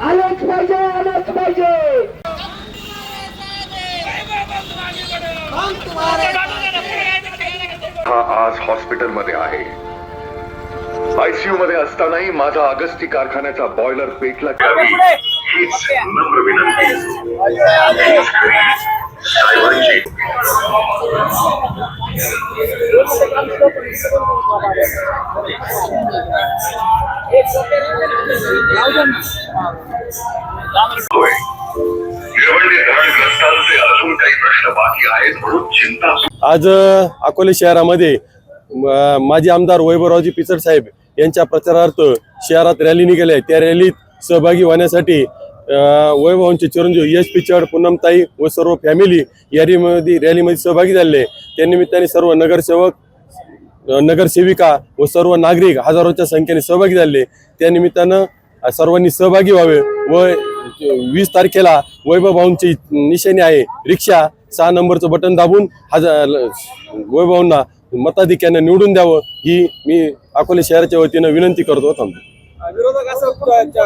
आलंच पाहिजे आलंच पाहिजे. हा आज हॉस्पिटलमध्ये आहे. आयसीयू मध्ये असतानाही माझा अगस्ती कारखान्याचा बॉयलर पेटला. हीच नम्र विनंती. साहेबांची होय. भिवंडी धरणग्रस्तांचे अजून काही प्रश्न बाकी आहेत म्हणून चिंता आज अकोले शहरामध्ये माजी आमदार वैभवरावजी पिचड साहेब यांच्या प्रचारार्थ शहरात रॅली निघाली आहे. त्या रॅलीत सहभागी होण्यासाठी वैभवांचे चिरंजीव यश पिचड पूनमताई व सर्व फॅमिली या रॅलीमध्ये रॅलीमध्ये सहभागी झाले. त्यानिमित्ताने सर्व नगरसेवक नगरसेविका व सर्व नागरिक हजारोच्या संख्येने सहभागी झाले. त्यानिमित्तानं सर्वांनी सहभागी व्हावे व वीस तारखेला वैभव भाऊंची निशाणी आहे. रिक्षा सहा नंबरचं बटन दाबून हजार वैभवांना मताधिक्यानं निवडून द्यावं ही मी अकोले शहराच्या वतीनं विनंती करतो. थांबतो विरोधक असं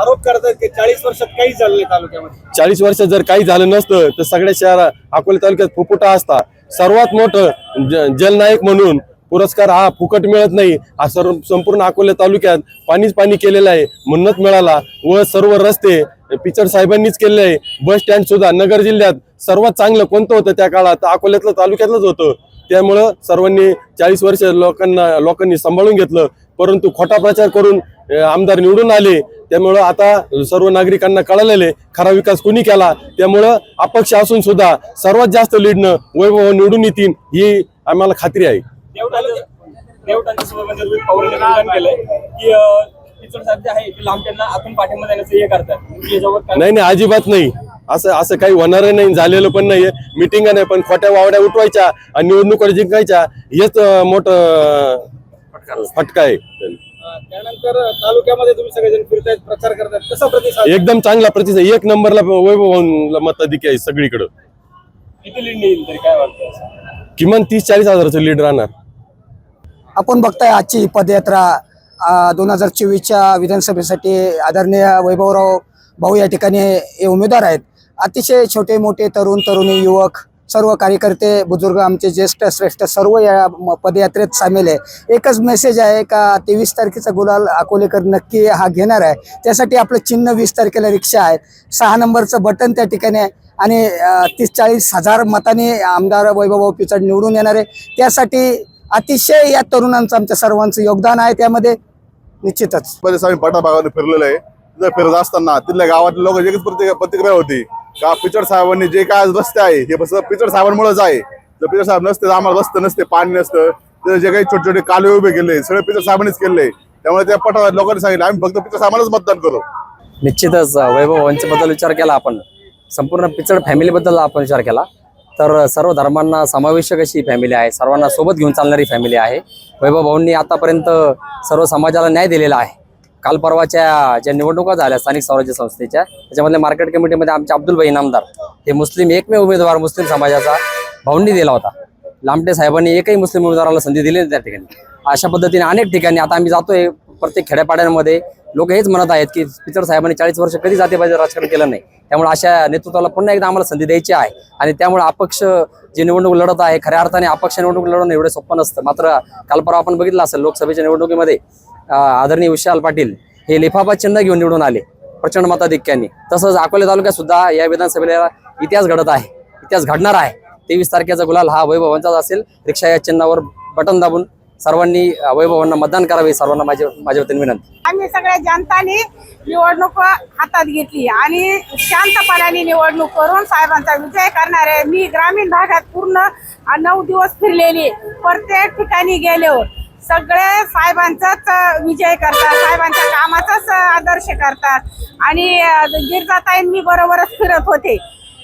आरोप करतात की चाळीस वर्षात काही झालं नाही तालुक्यामध्ये. चाळीस वर्षात जर काही झालं नसतं तर सगळ्या शहरा अकोले तालुक्यात फुफुटा असता. सर्वात मोठं जलनायक म्हणून पुरस्कार हा फुकट मिळत नाही. हा सर्व संपूर्ण अकोले तालुक्यात पाणीच पाणी केलेलं आहे. म्हणूनच मिळाला व सर्व रस्ते पिचड साहेबांनीच केले आहे. बस स्टँड सुद्धा नगर जिल्ह्यात सर्वात चांगलं कोणतं होतं त्या काळात? तर अकोल्यातलं तालुक्यातलंच होतं. त्यामुळं सर्वांनी चाळीस वर्ष लोकांना लोकांनी सांभाळून घेतलं. परंतु खोटा प्रचार करून आमदार निवडून आले त्यामुळं आता सर्व नागरिकांना कळालेले खरा विकास कोणी केला? त्यामुळं अपक्ष असून सुद्धा सर्वात जास्त लीडनं वैभव निवडून येतील ही आम्हाला खात्री आहे. नाही नाही अजिबात नाही. असं असं काही होणार नाही झालेलं पण नाहीये. मिटिंग नाही पण खोट्या वावड्या उठवायच्या आणि निवडणुका जिंकायच्या हेच मोठं फटका आहे. त्यानंतर तालुक्यामध्ये तुम्ही सगळेजण फिरतायत प्रचार करतायत. कसा प्रतिसाद एकदम चांगला प्रतिसाद एक नंबरला वैभव मताधिकी आहे सगळीकडं. किती लीड येईल तरी काय वाटतं किमान तीस चाळीस हजाराचं लीड राहणार. आपण बघताय आजची ही पदयात्रा दोन हजार चोवीसच्या विधानसभेसाठी आदरणीय वैभवराव भाऊ या ठिकाणी हे उमेदवार आहेत. अतिशय छोटे मोठे तरुण तरुणी युवक सर्व कार्यकर्ते बुजुर्ग आमचे ज्येष्ठ श्रेष्ठ सर्व या पदयात्रेत सामील आहे. एकच मेसेज आहे का तेवीस तारखेचा गुलाल अकोलेकर नक्की हा घेणार आहे. त्यासाठी आपलं चिन्ह वीस तारखेला रिक्षा आहे. सहा नंबरचं बटन त्या ठिकाणी आहे. आणि तीस चाळीस हजार मताने आमदार वैभवभाऊ पिचड निवडून येणार आहे. त्यासाठी अतिशय या तरुणांचं आमच्या सर्वांचं योगदान आहे त्यामध्ये. निश्चितच. बरेच आम्ही पटा फिरलेलं फिरलेलो आहे. फिरत असताना तिथल्या गावातले लोक एकच प्रतिक्रिया होती. का पिचड साहेबांनी जे काय आज रस्ते आहे हे बस पिचड साहेबांमुळेच आहे. जर पिचड साहेब नसते तर आम्हाला रस्ते नसते पाणी नसतं. तर जे काही छोटे छोटे कालवे उभे केले सगळे पिचड साहेबांनीच केले. त्यामुळे त्या पटा लोकांनी सांगितलं आम्ही फक्त पिचड साहेबांनाच मतदान करू. निश्चितच वैभवबद्दल विचार केला आपण. संपूर्ण पिचड फॅमिलीबद्दल आपण विचार केला. तर सर्व धर्मांना समावेशक अशी फॅमिली आहे. सर्वांना सोबत घेऊन चालणारी फॅमिली आहे. वैभव भाऊंनी आतापर्यंत सर्व समाजाला न्याय दिलेला आहे. काल परवाच्या ज्या निवडणुका झाल्या स्थानिक स्वराज्य संस्थेच्या त्याच्यामधल्या मार्केट कमिटीमध्ये आमचे अब्दुल भाई नामदार हे मुस्लिम एकमेव उमेदवार मुस्लिम समाजाचा भाऊंनी दिला होता. लामटे साहेबांनी एकही मुस्लिम उमेदवाराला संधी दिली त्या ठिकाणी. अशा पद्धतीने अनेक ठिकाणी आता आम्ही जातोय प्रत्येक खेड्यापाड्यांमध्ये. लोक हेच म्हणत आहेत की पिचड साहेबांनी चाळीस वर्ष कधी जातीपाती राजकारण केलं नाही. त्यामुळे अशा नेतृत्वाला पुन्हा एकदा आम्हाला संधी द्यायची आहे. आणि त्यामुळे अपक्ष जे निवडणूक लढत आहे खऱ्या अर्थाने अपक्ष निवडणूक लढवणं एवढं सोपं नसतं. मात्र काल परवा आपण बघितलं असेल लोकसभेच्या निवडणुकीमध्ये आदरणीय विशाल पाटील हे लिफाफा चिन्ह घेऊन निवडून आले प्रचंड मताधिक्यांनी. तसंच अकोले तालुक्यात सुद्धा या विधानसभेला इतिहास घडत आहे इतिहास घडणार आहे. तेवीस तारखेचा गुलाल हा वैभवांचाच असेल. रिक्षा या चिन्हावर बटन दाबून सर्वांनी वैभवांना मतदान करावे सर्वांना माझे माझ्या वतीने विनंती. आम्ही सगळ्या जनताने निवडणूक हातात घेतली आणि शांतपणाने निवडणूक करून साहेबांचा विजय करणार आहे मी ग्रामीण भागात पूर्ण नऊ दिवस फिरलेली प्रत्येक ठिकाणी गेल्यावर सगळे साहेबांचाच विजय करतात साहेबांच्या कामाचाच आदर्श करतात. आणि गिरजाताईंनी गिरजाताईं मी बरोबरच फिरत होते.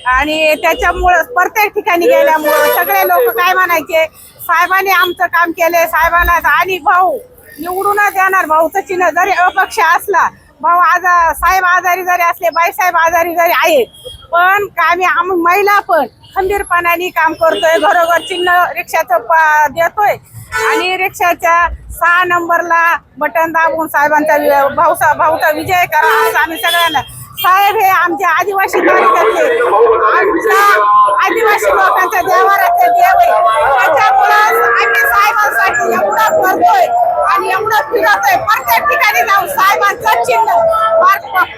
आणि त्याच्यामुळं प्रत्येक ठिकाणी गेल्यामुळं सगळे लोक काय म्हणायचे साहेबांनी आमचं काम केले साहेबांना आणि भाऊ निवडूनच येणार भाऊचं चिन्ह जरी अपक्ष असला भाऊ आज साहेब आजारी जरी असले बाईसाहेब आजारी जरी आहे पण आम्ही आम महिला पण खंबीरपणाने काम करतोय घरोघर चिन्ह रिक्षाचं देतोय. आणि रिक्षाच्या सहा नंबरला बटन दाबून साहेबांचा वि- भाऊसा भाऊचा विजय करा असं आम्ही सगळ्यांना. साहेब हे आमच्या आदिवासी तालुक्यातले आमच्या आदिवासी लोकांच्या देवाराचे देव आहे. त्याच्यामुळं आम्ही साहेबांसाठी एवढं करतोय आणि एवढं फिरतोय. प्रत्येक ठिकाणी जाऊन साहेबांचं चिन्ह.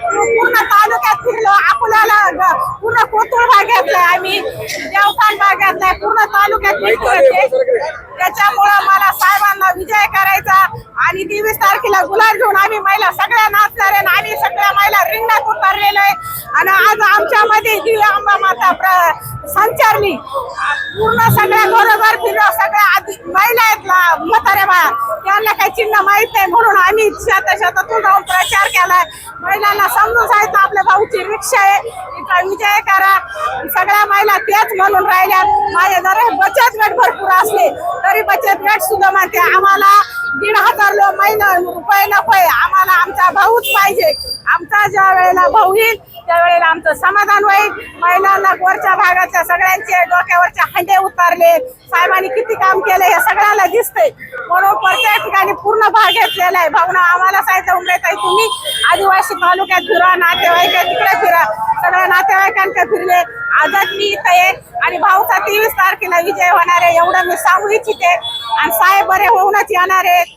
पूर्ण तालुक्यात फिरलो. अकोल्याला पूर्ण कोथरूड भाग आम्ही. देवखान भाग पूर्ण तालुक्यात फिरतोय. त्याच्यामुळं मला साहेबांना विजय करायचा आणि तेवीस तारखेला गुलाब घेऊन आम्ही महिला सगळ्या नाचणार आहे आणि सगळ्या महिला रिंगणात उतरलेलो आहे. आणि आज आमच्यामध्ये दिव्य अंबा माता प्र- संचारली. पूर्ण सगळ्या बरोबर फिरलो सगळ्या आधी महिला आहेत ना म्हाताऱ्या बाया त्यांना काही चिन्ह माहीत नाही म्हणून आम्ही शेता शेतातून जाऊन प्रचार केलाय. महिलांना समजून सांगितलं आपल्या भाऊची रिक्षा आहे तिचा विजय करा. सगळ्या महिला तेच म्हणून राहिल्या. माझे जरा बचत गट भरपूर असले तरी बचत गट सुद्धा म्हणते आम्हाला लो नको रुपये नकोय. आम्हाला आमचा भाऊच पाहिजे. आमचा ज्या वेळेला भाऊ येईल त्यावेळेला आमचं समाधान होईल. महिलांना वरच्या भागाच्या सगळ्यांचे डोक्यावरचे हंडे उतारले. साहेबांनी किती काम केले हे सगळ्याला दिसतंय. म्हणून प्रत्येक ठिकाणी पूर्ण भाग घेतलेला आहे. भावना आम्हाला सांगितलं उमरेताई तुम्ही आदिवासी तालुक्यात फिरा नातेवाईक तिकडे फिरा. सगळ्या नातेवाईकांकडे फिरले. आजच मी इथं आहे आणि भाऊचा तेवीस तारखेला विजय होणार आहे एवढं मी सांगू इच्छिते. आणि साहेब बरे होऊनच येणार आहेत.